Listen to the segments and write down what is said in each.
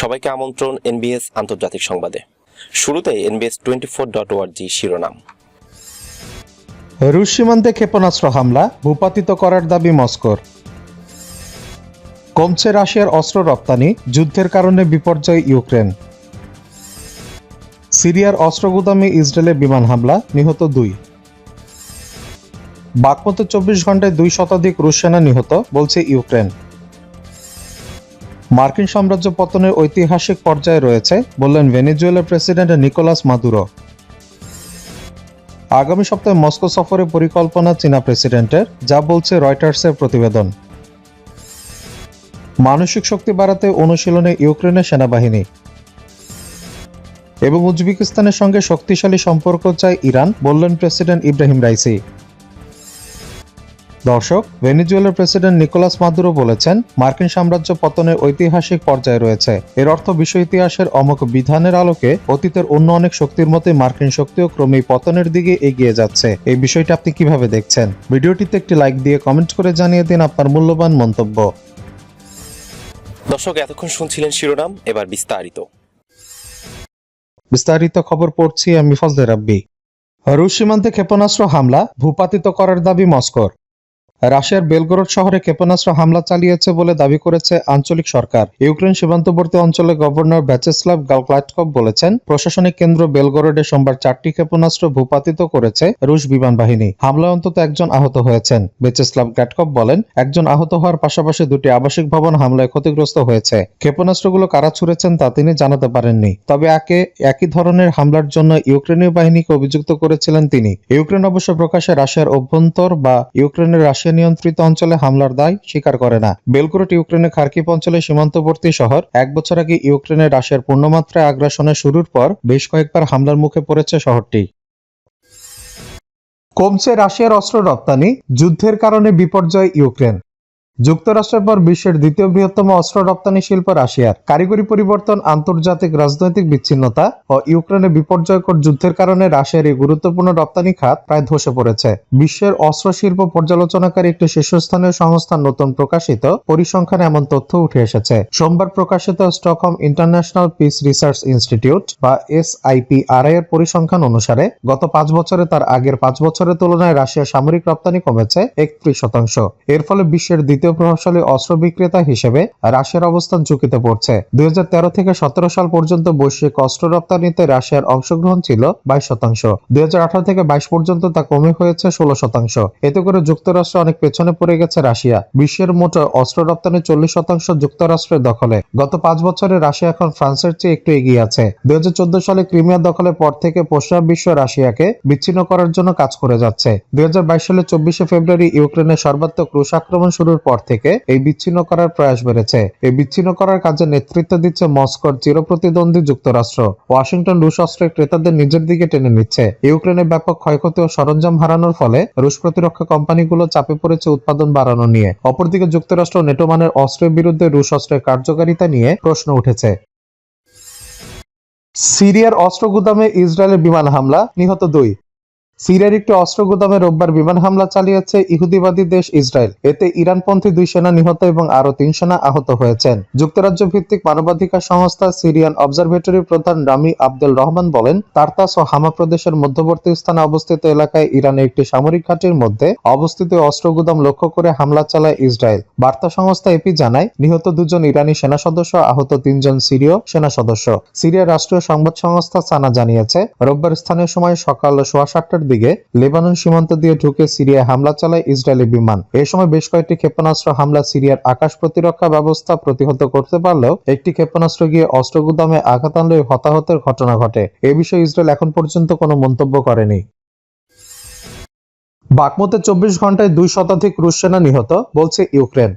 সবাইকে আমন্ত্রণ এনবিএস আন্তর্জাতিক সংবাদে। শুরুতে এনবিএস টোয়েন্টি ফোর ডট ওয়ার্জি শিরোনাম। রুশ সীমান্তে ক্ষেপণাস্ত্র হামলা, ভূপাতিত করার দাবি মস্কোর। কমছে রাশিয়ার অস্ত্র রপ্তানি, যুদ্ধের কারণে বিপর্যয় ইউক্রেন। সিরিয়ার অস্ত্র গুদামে ইসরায়েলের বিমান হামলা, নিহত দুই। বাকমতে চব্বিশ ঘন্টায় দুই শতাধিক রুশ সেনা নিহত, বলছে ইউক্রেন। মার্কিন সাম্রাজ্য পতনের ঐতিহাসিক পর্যায়ে রয়েছে, বললেন ভেনেজুয়েলার প্রেসিডেন্ট নিকোলাস মাদুরো। আগামী সপ্তাহে মস্কো সফরের পরিকল্পনা চীনা প্রেসিডেন্টের, যা বলছে রয়টার্সের প্রতিবেদন। মানসিক শক্তি বাড়াতে অনুশীলনে ইউক্রেনের সেনাবাহিনী। এবং উজবেকিস্তানের সঙ্গে শক্তিশালী সম্পর্ক চায় ইরান, বললেন প্রেসিডেন্ট ইব্রাহিম রাইসি। দর্শক ভেনেজুয়েলার প্রেসিডেন্ট নিকোলাস মাদুরো বলেছেন মার্কিন সাম্রাজ্য পতনের ঐতিহাসিক পর্যায়ে রয়েছে। এর অর্থ বিশ্ব ইতিহাসের অমুক বিধানের আলোকে অতীতের অন্য অনেক শক্তির মতে মার্কিন শক্তিও ক্রমেই পতনের দিকে এগিয়ে যাচ্ছে। এই বিষয়টা আপনি কীভাবে দেখছেন? ভিডিওটিতে একটি লাইক দিয়ে কমেন্ট করে জানিয়ে দিন আপনার মূল্যবান মন্তব্য। দর্শক এতক্ষণ শুনছিলেন শিরোনাম এবার বিস্তারিত। বিস্তারিত খবর পড়ছি আমি ফজলে রাব্বি। রুশ সীমান্তে ক্ষেপণাস্ত্র হামলা ভূপাতিত করার দাবি মস্কোর। রাশিয়ার বেলগরোড শহরে ক্ষেপণাস্ত্র হামলা চালিয়েছে বলে দাবি করেছে আঞ্চলিক সরকার। ইউক্রেন সীমান্তবর্তী অঞ্চলের গভর্নর ব্যাচেস্লাভ গালক্লাটকভ বলেছেন, প্রশাসনিক কেন্দ্র বেলগরোডে সোমবার চারটি ক্ষেপণাস্ত্র ভূপাতিত করেছে রুশ বিমান বাহিনী। হামলায় অন্তত একজন আহত হয়েছেন। বেচেস্লাভ গ্যাটকভ বলেন, একজন আহত হওয়ার পাশাপাশি দুটি আবাসিক ভবন হামলায় ক্ষতিগ্রস্ত হয়েছে। ক্ষেপণাস্ত্রগুলো কারা ছুড়েছেন তা তিনি জানাতে পারেননি। তবে একে, একই ধরনের হামলার জন্য ইউক্রেনীয় বাহিনীকে অভিযুক্ত করেছিলেন তিনি। ইউক্রেন অবশ্য প্রকাশে রাশিয়ার অভ্যন্তর বা ইউক্রেনের রাশিয়া নিয়ন্ত্রিত অঞ্চলে হামলার দায় স্বীকার করে না। বেলকুরট, ইউক্রেনের খার্কিভ অঞ্চলে সীমান্তবর্তী শহর, এক বছর আগে ইউক্রেনের রাশিয়ার পূর্ণমাত্রায় আগ্রাসনের শুরুর পর বেশ কয়েকবার হামলার মুখে পড়েছে শহরটি। কমছে রাশিয়ার অস্ত্র রপ্তানি, যুদ্ধের কারণে বিপর্যয় ইউক্রেন। যুক্তরাষ্ট্রের পর বিশ্বের দ্বিতীয় বৃহত্তম অস্ত্র রপ্তানি শিল্প রাশিয়ার। কারিগরি পরিবর্তন, আন্তর্জাতিক রাজনৈতিক বিচ্ছিন্নতা ও ইউক্রেনে বিপর্যয়কর যুদ্ধের কারণে রাশিয়ার এই গুরুত্বপূর্ণ রপ্তানি খাত প্রায় ধসে পড়েছে। বিশ্বের অস্ত্র শিল্প পর্যালোচনাকারী একটি শীর্ষস্থানীয় সংস্থার নতুন প্রকাশিত পরিসংখ্যানে এমন তথ্য উঠে এসেছে। সোমবার প্রকাশিত Stockholm international peace research institute বা এসআইপিআরআই এর পরিসংখ্যান অনুসারে, গত পাঁচ বছরে তার আগের পাঁচ বছরের তুলনায় রাশিয়ার সামরিক রপ্তানি কমেছে একত্রিশ শতাংশ। এর ফলে বিশ্বের দ্বিতীয় প্রভাবশালী অস্ত্র বিক্রেতা হিসেবে রাশিয়ার অবস্থান ঝুঁকিতে পড়ছে। দুই হাজার তেরো থেকে সতেরো সাল পর্যন্ত বৈশ্বিক অস্ত্র রপ্তানিতে রাশিয়ার অংশগ্রহণ ছিল বাইশ শতাংশ। দুই থেকে বাইশ পর্যন্ত তা কমে হয়েছে ষোলো শতাংশ। এতে করে যুক্তরাষ্ট্র অনেক পেছনে পড়ে গেছে রাশিয়া। বিশ্বের মোট অস্ত্র রপ্তানি চল্লিশ শতাংশ যুক্তরাষ্ট্রের দখলে। গত পাঁচ বছরে রাশিয়া এখন ফ্রান্সের চেয়ে একটু এগিয়ে আছে। দুই হাজার চোদ্দ সালে ক্রিমিয়া দখলের পর থেকে পশ্চিমা বিশ্ব রাশিয়াকে বিচ্ছিন্ন করার জন্য কাজ করে যাচ্ছে। দুই হাজার বাইশ সালে চব্বিশে ফেব্রুয়ারি ইউক্রেনের সর্বাত্মক রুশ আক্রমণ শুরুর পর থেকে এই বিচ্ছিন্ন করার প্রয়াস বেড়েছে। এই বিচ্ছিন্ন করার কাজে নেতৃত্ব দিচ্ছে মস্কোর চিরপ্রতিদ্বন্দ্বী যুক্তরাষ্ট্র। ওয়াশিংটন রুশ অস্ত্রের ক্রেতাদের নিজের দিকে টেনে নিচ্ছে। ইউক্রেনের ব্যাপক ক্ষয়ক্ষতি ও সরঞ্জাম হারানোর ফলে রুশ প্রতিরক্ষা কোম্পানিগুলো চাপে পড়েছে উৎপাদন বাড়ানো নিয়ে। অপরদিকে যুক্তরাষ্ট্র নেটো মানের অস্ত্রের বিরুদ্ধে রুশ অস্ত্রের কার্যকারিতা নিয়ে প্রশ্ন উঠেছে। সিরিয়ার অস্ত্র গুদামে ইসরায়েলের বিমান হামলা, নিহত দুই। সিরিয়ার একটি অস্ত্র গুদামে রোববার বিমান হামলা চালিয়েছে ইহুদিবাদী দেশ ইসরায়েল। এতে ইরানপন্থী দুই সেনা নিহত এবং আরও তিন সেনা আহত হয়েছেন। যুক্তরাজ্য ভিত্তিক মানবাধিকার সংস্থা সিরিয়ান অবজারভেটরির প্রধান রামি আব্দুল রহমান বলেন, তারতাস ও হামা প্রদেশের মধ্যবর্তী স্থানে অবস্থিত এলাকায় ইরানের একটি সামরিক ঘাঁটির মধ্যে অবস্থিত অস্ত্র গুদাম লক্ষ্য করে হামলা চালায় ইসরায়েল। বার্তা সংস্থা এপি জানায়, নিহত দুজন ইরানি সেনা সদস্য, আহত তিনজন সিরীয় সেনা সদস্য। সিরিয়ার রাষ্ট্রীয় সংবাদ সংস্থা সানা জানিয়েছে, রোববার স্থানীয় সময় সকাল সোয়া সাতটার দিকে লেবানন সীমান্ত দিয়ে ঢুকে সিরিয়ায় হামলা চালায় ইসরায়েলি বিমান। এ সময় বেশ কয়েকটি ক্ষেপণাস্ত্র হামলা সিরিয়ার আকাশ প্রতিরক্ষা ব্যবস্থা প্রতিহত করতে পারলেও একটি ক্ষেপণাস্ত্র গিয়ে অস্ত্র গুদামে আঘাত আনলে হতাহতের ঘটনা ঘটে। এ বিষয়ে ইসরায়েল এখন পর্যন্ত কোনো মন্তব্য করেনি। বাকমতে চব্বিশ ঘন্টায় দুই শতাধিক রুশ সেনা নিহত, বলছে ইউক্রেন।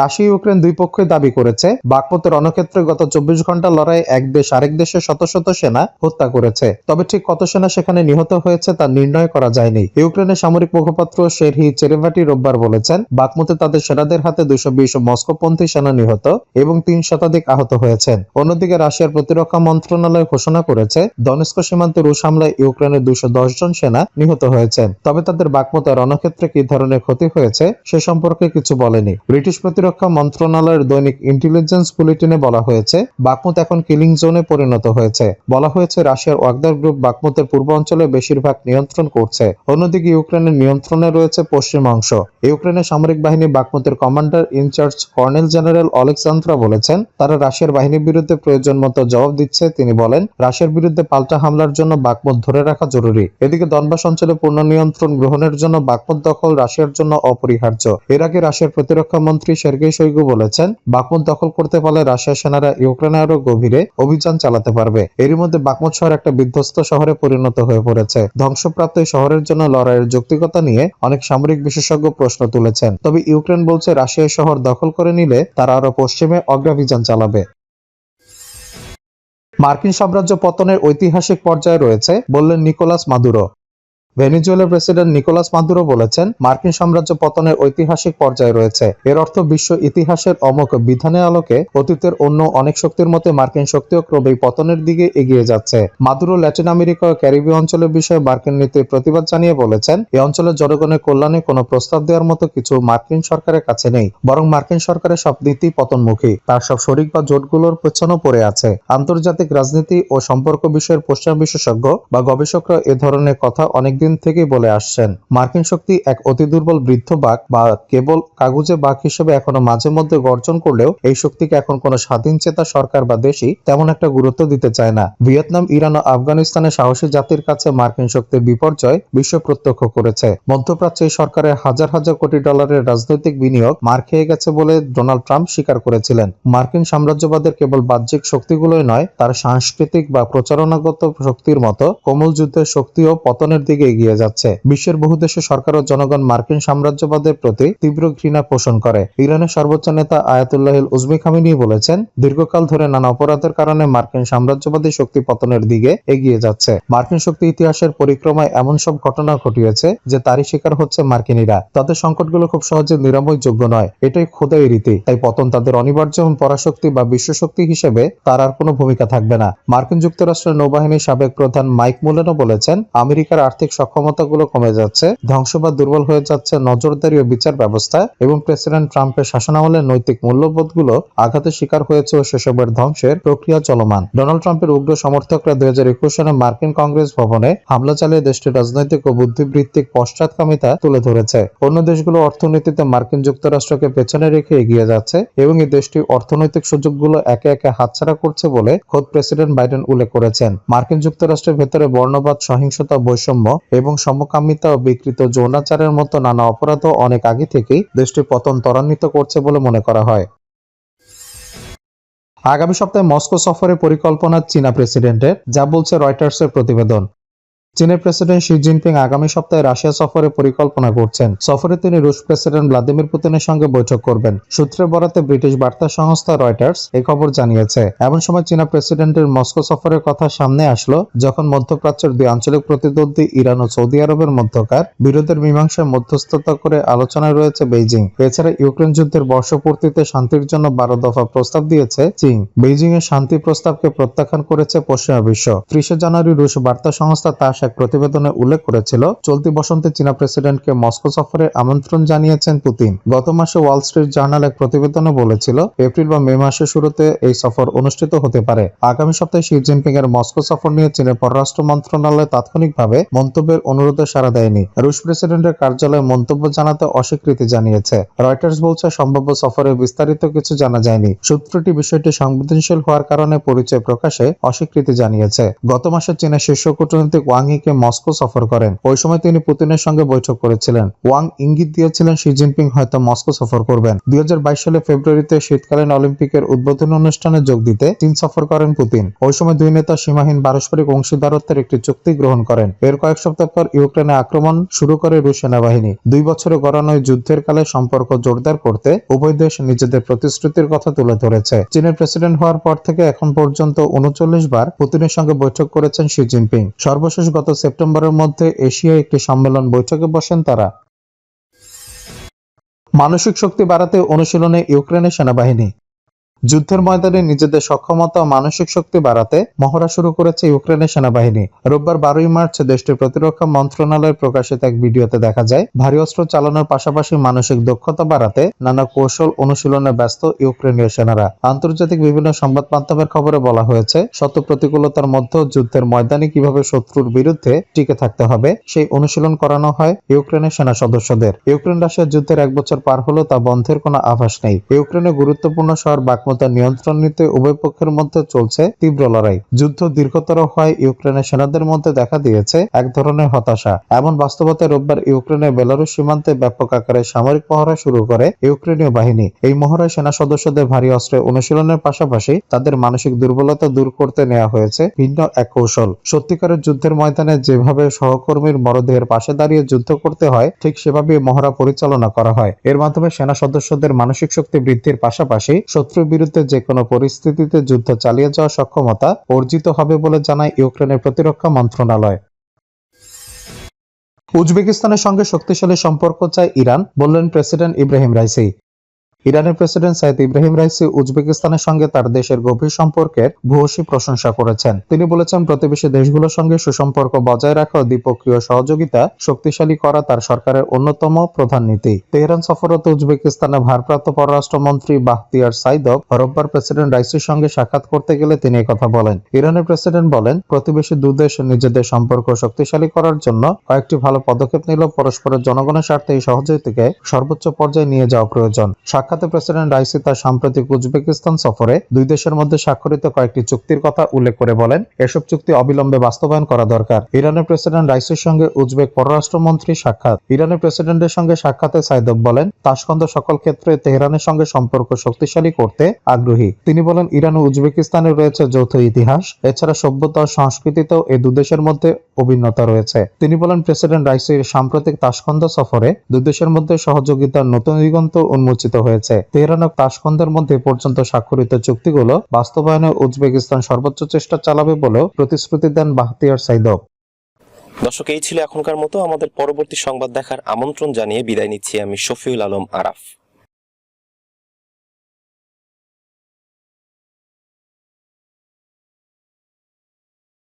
রাশিয়া ইউক্রেন দুই পক্ষই দাবি করেছে। বাকমতের রণক্ষেত্রে গত চব্বিশ ঘণ্টা লড়াই এক দেশ আরেক দেশের শত শত সেনা হত্যা করেছে। তবে ঠিক কত সেনা সেখানে নিহত হয়েছে তা নির্ণয় করা যায়নি। ইউক্রেনের সামরিক মুখপাত্র শেরহি চেরেভাটি রোববার বলেছেন বাকমতে তাদের সেনাদের হাতে দুশো বিশ মস্কোপন্থী সেনা নিহত এবং তিন শতাধিক আহত হয়েছেন। অন্যদিকে রাশিয়ার প্রতিরক্ষা মন্ত্রণালয় ঘোষণা করেছে, দনেস্ক সীমান্তে রুশ হামলায় ইউক্রেনের দুশো জন সেনা নিহত হয়েছেন। তবে তাদের বাকমতে রণক্ষেত্রে কি ধরনের ক্ষতি হয়েছে সে সম্পর্কে কিছু বলেনি। ব্রিটিশ প্রতিরক্ষা প্রতিরক্ষা মন্ত্রণালয়ের দৈনিক ইন্টেলিজেন্স বুলেটিনে বলা হয়েছে, বাকমুত এখন কিলিং জোনে পরিণত হয়েছে। বলা হয়েছে, রাশিয়ার ওয়াগদার গ্রুপ বাকমুতের পূর্ব অঞ্চলে বেশিরভাগ নিয়ন্ত্রণ করছে। অন্যদিকে ইউক্রেনের নিয়ন্ত্রণে রয়েছে পশ্চিম অংশ। ইউক্রেনের সামরিক বাহিনী বাকমুতের commander in charge colonel general Oleksandra বলেছেন, তারা রাশিয়ার বাহিনীর বিরুদ্ধে প্রয়োজন মতো জবাব দিচ্ছে। তিনি বলেন, রাশিয়ার বিরুদ্ধে পাল্টা হামলার জন্য বাকমুত ধরে রাখা জরুরি। এদিকে দনবাস অঞ্চলে পূর্ণ নিয়ন্ত্রণ গ্রহণের জন্য বাকমুত দখল রাশিয়ার জন্য অপরিহার্য। এর আগে রাশিয়ার প্রতিরক্ষা মন্ত্রী সের্গেই শৈগু বলেছেন বাকমুত দখল করতে পারলে রাশিয়ার সেনারা ইউক্রেনে আরও গভীরে অভিযান চালাতে পারবে। এরই মধ্যে বাকমুত শহর একটা বিধ্বস্ত শহরে পরিণত হয়ে পড়েছে। ধ্বংসপ্রাপ্ত এই শহরের জন্য লড়াইয়ের যৌক্তিকতা নিয়ে অনেক সামরিক বিশেষজ্ঞ প্রশ্ন তুলেছেন। তবে ইউক্রেন বলছে রাশিয়া শহর দখল করে নিলে তারা আরও পশ্চিমে অগ্রাভিযান চালাবে। মার্কিন সাম্রাজ্য পতনের ঐতিহাসিক পর্যায়ে রয়েছে, বললেন নিকোলাস মাদুরো। ভেনিজুয়েলার প্রেসিডেন্ট নিকোলাস মাদুরো বলেছেন, মার্কিন সাম্রাজ্য পতনের ঐতিহাসিক পর্যায়ে রয়েছে। এর অর্থ বিশ্ব ইতিহাসের অমোক বিধানের আলোকে অতীতের অন্য অনেক শক্তির মধ্যে মার্কিন শক্তিও ক্রমেই পতনের দিকে এগিয়ে যাচ্ছে। মাদুরো ল্যাটিন আমেরিকা ও ক্যারিবীয় অঞ্চলের বিষয়ে মার্কিন নীতির প্রতিবাদ জানিয়ে বলেছেন এই অঞ্চলের জনগণের কল্যাণে কোনো প্রস্তাব দেওয়ার মতো কিছু মার্কিন সরকারের কাছে নেই, বরং মার্কিন সরকারের সব নীতি পতনমুখী। তার সব শরিক বা জোটগুলোর পেছনেও পড়ে আছে। আন্তর্জাতিক রাজনীতি ও সম্পর্ক বিষয়ের পশ্চিমা বিশেষজ্ঞ বা গবেষকরা এ ধরনের কথা অনেকদিন থেকেই বলে আসছেন। মার্কিন শক্তি এক অতি দুর্বল বৃদ্ধ বাঘ বা কেবল কাগজে বাঘ হিসেবে এখনও মাঝে মধ্যে গর্জন করলেও এই শক্তিকে এখন কোনো স্বাধীন চেতা সরকার বা দেশই তেমন একটা গুরুত্ব দিতে চায় না। ভিয়েতনাম, ইরান ও আফগানিস্তানের সাহসী জাতির কাছে মার্কিন শক্তির বিপর্যয় বিশ্ব প্রত্যক্ষ করেছে। মধ্যপ্রাচ্যে সরকারের হাজার হাজার কোটি ডলারের রাজনৈতিক বিনিয়োগ মার খেয়ে গেছে বলে ডোনাল্ড ট্রাম্প স্বীকার করেছিলেন। মার্কিন সাম্রাজ্যবাদের কেবল বাহ্যিক শক্তিগুলোই নয়, তার সাংস্কৃতিক বা প্রচারণাগত শক্তির মতো কোমল যুদ্ধের শক্তিও পতনের দিকে এগিয়ে যাচ্ছে। বিশ্বের বহু দেশের সরকার ও জনগণ মার্কিন সাম্রাজ্যবাদের প্রতি তীব্র ঘৃণা পোষণ করে। ইরানের সর্বোচ্চ নেতা আয়াতুল্লাহিল উজমি খামিনি বলেছেন, দীর্ঘকাল ধরে নানা অপরাধের কারণে মার্কিন সাম্রাজ্যবাদী শক্তি পতনের দিকে এগিয়ে যাচ্ছে। মার্কিন শক্তি ইতিহাসের পরিক্রমায় এমন সব ঘটনা ঘটিয়েছে যে তারই শিকার হচ্ছে মার্কিনীরা। তাদের সংকটগুলো খুব সহজে নিরাময় যোগ্য নয়। এটাই খোদাই রীতি। তাই পতন তাদের অনিবার্য এবং পরাশক্তি বা বিশ্বশক্তি হিসেবে তার আর কোনো ভূমিকা থাকবে না। মার্কিন যুক্তরাষ্ট্রের নৌবাহিনীর সাবেক প্রধান মাইক মুলেনও বলেছেন, আমেরিকার আর্থিক সক্ষমতাগুলো কমে যাচ্ছে ধ্বংস বা দুর্বল হয়ে যাচ্ছে নজরদারি ও বিচার ব্যবস্থা এবং প্রেসিডেন্ট ট্রাম্পের শাসনামলের নৈতিক মূল্যবোধগুলো আঘাতের শিকার হয়েছে ও সেসবের ধ্বংসের প্রক্রিয়া চলমান। ডোনাল্ড ট্রাম্পের উগ্র সমর্থকরা দুই হাজার একুশ সালে মার্কিন কংগ্রেস ভবনে হামলা চালিয়ে দেশটির রাজনৈতিক ও বুদ্ধিবৃত্তিক পশ্চাৎকামিতা তুলে ধরেছে। অন্য দেশগুলো অর্থনীতিতে মার্কিন যুক্তরাষ্ট্রকে পেছনে রেখে এগিয়ে যাচ্ছে এবং এই দেশটি অর্থনৈতিক সুযোগগুলো একে একে হাতছাড়া করছে বলে খোদ প্রেসিডেন্ট বাইডেন উল্লেখ করেছেন। মার্কিন যুক্তরাষ্ট্রের ভেতরে বর্ণবাদ, সহিংসতা, বৈষম্য এবং সমকামিতা ও বিকৃত যৌনাচারের মতো নানা অপরাধও অনেক আগে থেকেই দেশটির পতন ত্বরান্বিত করছে বলে মনে করা হয়। আগামী সপ্তাহে মস্কো সফরের পরিকল্পনা চীনা প্রেসিডেন্টের, যা বলছে রয়টার্সের প্রতিবেদন। চীনের প্রেসিডেন্ট শি জিনপিং আগামী সপ্তাহে রাশিয়া সফরের পরিকল্পনা করছেন। সফরে তিনি রুশ প্রেসিডেন্ট ভ্লাদিমির পুতিনের সঙ্গে বৈঠক করবেন। সূত্রের বরাতে ব্রিটিশ বার্তা সংস্থা রয়টার্স এই খবর জানিয়েছে। এমন সময় চীনা প্রেসিডেন্টের মস্কো সফরের কথা সামনে আসলো, যখন মধ্যপ্রাচ্যের দুই আঞ্চলিক প্রতিদ্বন্দ্বী ইরান ও সৌদি আরবের মধ্যকার বিরোধের মীমাংসায় মধ্যস্থতা করে আলোচনায় রয়েছে বেইজিং। এছাড়া ইউক্রেন যুদ্ধের বর্ষপূর্তিতে শান্তির জন্য বারো দফা প্রস্তাব দিয়েছে চীন। বেইজিং এর শান্তি প্রস্তাবকে প্রত্যাখ্যান করেছে পশ্চিমা বিশ্ব। ত্রিশে জানুয়ারি রুশ বার্তা সংস্থা তাস এক প্রতিবেদনে উল্লেখ করেছিল, চলতি বসন্তে চীনা প্রেসিডেন্টকে মস্কো সফরে আমন্ত্রণ জানিয়েছেন পুতিন। গত মাসে ওয়াল স্ট্রিট জার্নাল এক প্রতিবেদনে বলেছিল, এপ্রিল বা মে মাসের শুরুতে এই সফর অনুষ্ঠিত হতে পারে। আগামী সপ্তাহে শি জিনপিং এর মস্কো সফর নিয়ে চীনের পররাষ্ট্র মন্ত্রণালয় তাৎক্ষণিকভাবে মন্তব্যের অনুরোধে সাড়া দেয়নি। রুশ প্রেসিডেন্টের কার্যালয়ে মন্তব্য জানাতে অস্বীকৃতি জানিয়েছে। রয়টার্স বলছে, সম্ভাব্য সফরে বিস্তারিত কিছু জানা যায়নি। সূত্রটি বিষয়টি সংবেদনশীল হওয়ার কারণে পরিচয় প্রকাশে অস্বীকৃতি জানিয়েছে। গত মাসে চীনের শীর্ষ কূটনৈতিক ওয়াং ইকে মস্কো সফর করেন। ওই সময় তিনি পুতিনের সঙ্গে বৈঠক করেছিলেন। ওয়াং ইঙ্গিত দিয়েছিলেন শি জিনপিং হয়তো মস্কো সফর করবেন। দুই সালে ফেব্রুয়ারিতে শীতকালীন অলিম্পিকের উদ্বোধনী অনুষ্ঠানে যোগ দিতে চীন সফর করেন পুতিন। ওই সময় দুই নেতা সীমাহীন পারস্পরিক অংশীদারত্বের একটি চুক্তি গ্রহণ করেন। এর কয়েক সপ্তাহ পর ইউক্রেনে আক্রমণ শুরু করে রুশ সেনাবাহিনী। দুই বছরে গড়ানো যুদ্ধের কালে সম্পর্ক জোরদার করতে উভয় দেশ নিজেদের প্রতিশ্রুতির কথা তুলে ধরেছে। চীনের প্রেসিডেন্ট হওয়ার পর থেকে এখন পর্যন্ত উনচল্লিশ বার পুতিনের সঙ্গে বৈঠক করেছেন শি জিনপিং। সর্বশেষ গত সেপ্টেম্বরের মধ্যে এশিয়ায় একটি সম্মেলন বৈঠকে বসেন তারা। মানসিক শক্তি বাড়াতে অনুশীলনে ইউক্রেনের সেনাবাহিনী যুদ্ধের ময়দানে নিজেদের সক্ষমতা ও মানসিক শক্তি বাড়াতে মহড়া শুরু করেছে ইউক্রেনের সেনাবাহিনী। রোববার বারোই মার্চ দেশটির প্রতিরক্ষা মন্ত্রণালয় প্রকাশিত এক ভিডিওতে দেখা যায়, ভারী অস্ত্র চালানোর পাশাপাশি মানসিক দক্ষতা বাড়াতে নানা কৌশল অনুশীলনে ব্যস্ত ইউক্রেনীয় সেনারা। আন্তর্জাতিক বিভিন্ন সংবাদ মাধ্যমের খবরে বলা হয়েছে, শত প্রতিকূলতার মধ্যেও যুদ্ধের ময়দানে কীভাবে শত্রুর বিরুদ্ধে টিকে থাকতে হবে, সেই অনুশীলন করানো হয় ইউক্রেনের সেনা সদস্যদের। ইউক্রেন রাশিয়ার যুদ্ধের এক বছর পার হলেও তা বন্ধের কোনো আভাস নেই। ইউক্রেনের গুরুত্বপূর্ণ শহর বাকমুতার নিয়ন্ত্রণ নিতে উভয় পক্ষের মধ্যে চলছে তীব্র লড়াই। যুদ্ধ দীর্ঘতর হয় ইউক্রেনের সেনাদের মধ্যে দেখা দিয়েছে এক ধরনের হতাশা। এমন বাস্তবতায় রোববার ইউক্রেনের বেলারুশ সীমান্তে ব্যাপক আকারে সামরিক মহড়া শুরু করে ইউক্রেনীয় বাহিনী। এই মহড়ায় সেনা সদস্যদের ভারী অস্ত্রের অনুশীলনের পাশাপাশি তাদের মানসিক দুর্বলতা দূর করতে নেওয়া হয়েছে ভিন্ন এক কৌশল। সত্যিকারের যুদ্ধের ময়দানে যেভাবে সহকর্মীর মরদেহের পাশে দাঁড়িয়ে যুদ্ধ করতে হয়, ঠিক সেভাবে মহড়া পরিচালনা করা হয়। এর মাধ্যমে সেনা সদস্যদের মানসিক শক্তি বৃদ্ধির পাশাপাশি শত্রুর যে কোনো পরিস্থিতিতে যুদ্ধ চালিয়ে যাওয়ার সক্ষমতা অর্জিত হবে বলে জানায় ইউক্রেনের প্রতিরক্ষা মন্ত্রণালয়। উজবেকিস্তানের সঙ্গে শক্তিশালী সম্পর্ক চায় ইরান, বললেন প্রেসিডেন্ট ইব্রাহিম রাইসি। ইরানের প্রেসিডেন্ট সাইদ ইব্রাহিম রাইসি উজবেকিস্তানের সঙ্গে তার দেশের গভীর সম্পর্কের ভূয়সী প্রশংসা করেছেন। তিনি বলেছেন, প্রতিবেশী দেশগুলোর সঙ্গে সুসম্পর্ক বজায় রাখা ও দ্বিপক্ষীয় সহযোগিতা শক্তিশালী করা তার সরকারের অন্যতম প্রধান নীতি। তেহরান সফররত উজবেকিস্তানের ভারপ্রাপ্ত পররাষ্ট্রমন্ত্রী বাহতিয়ার সাইদব রোববার প্রেসিডেন্ট রাইসির সঙ্গে সাক্ষাৎ করতে গেলে তিনি কথা বলেন। ইরানের প্রেসিডেন্ট বলেন, প্রতিবেশী দুদেশ নিজেদের সম্পর্ক শক্তিশালী করার জন্য কয়েকটি ভালো পদক্ষেপ নিল পরস্পরের জনগণের স্বার্থে এই সহযোগিতাকে সর্বোচ্চ পর্যায়ে নিয়ে যাওয়া প্রয়োজন। সাক্ষাতে প্রেসিডেন্ট রাইসি তার সাম্প্রতিক উজবেকিস্তান সফরে দুই দেশের মধ্যে স্বাক্ষরিত কয়েকটি চুক্তির কথা উল্লেখ করে বলেন, এসব চুক্তি অবিলম্বে বাস্তবায়ন করা দরকার। ইরানের প্রেসিডেন্ট রাইসির সঙ্গে উজবেক পররাষ্ট্রমন্ত্রী সাক্ষাৎ। ইরানের প্রেসিডেন্টের সঙ্গে সাক্ষাতে সাইদব বলেন তাসকন্দ সকল ক্ষেত্রে তেহরানের সঙ্গে সম্পর্ক শক্তিশালী করতে আগ্রহী। তিনি বলেন, ইরান ও উজবেকিস্তানে রয়েছে যৌথ ইতিহাস, এছাড়া সভ্যতা ও সংস্কৃতিতেও এই দুদেশের মধ্যে অভিন্নতা রয়েছে। তিনি বলেন, প্রেসিডেন্ট রাইসির সাম্প্রতিক তাসকন্দ সফরে দুই দেশের মধ্যে সহযোগিতার নতুন দিগন্ত উন্মোচিত হয়েছে। তেহরান ও তাসকন্দের মধ্যে পর্যন্ত স্বাক্ষরিত চুক্তিগুলো বাস্তবায়নে উজবেকিস্তান সর্বোচ্চ চেষ্টা চালাবে বলেও প্রতিশ্রুতি দেন বাহতিয়ার সাইদব দর্শক, এই ছিল এখনকার মতো। আমাদের পরবর্তী সংবাদ দেখার আমন্ত্রণ জানিয়ে বিদায় নিচ্ছি আমি শফিউল আলম আরাফ।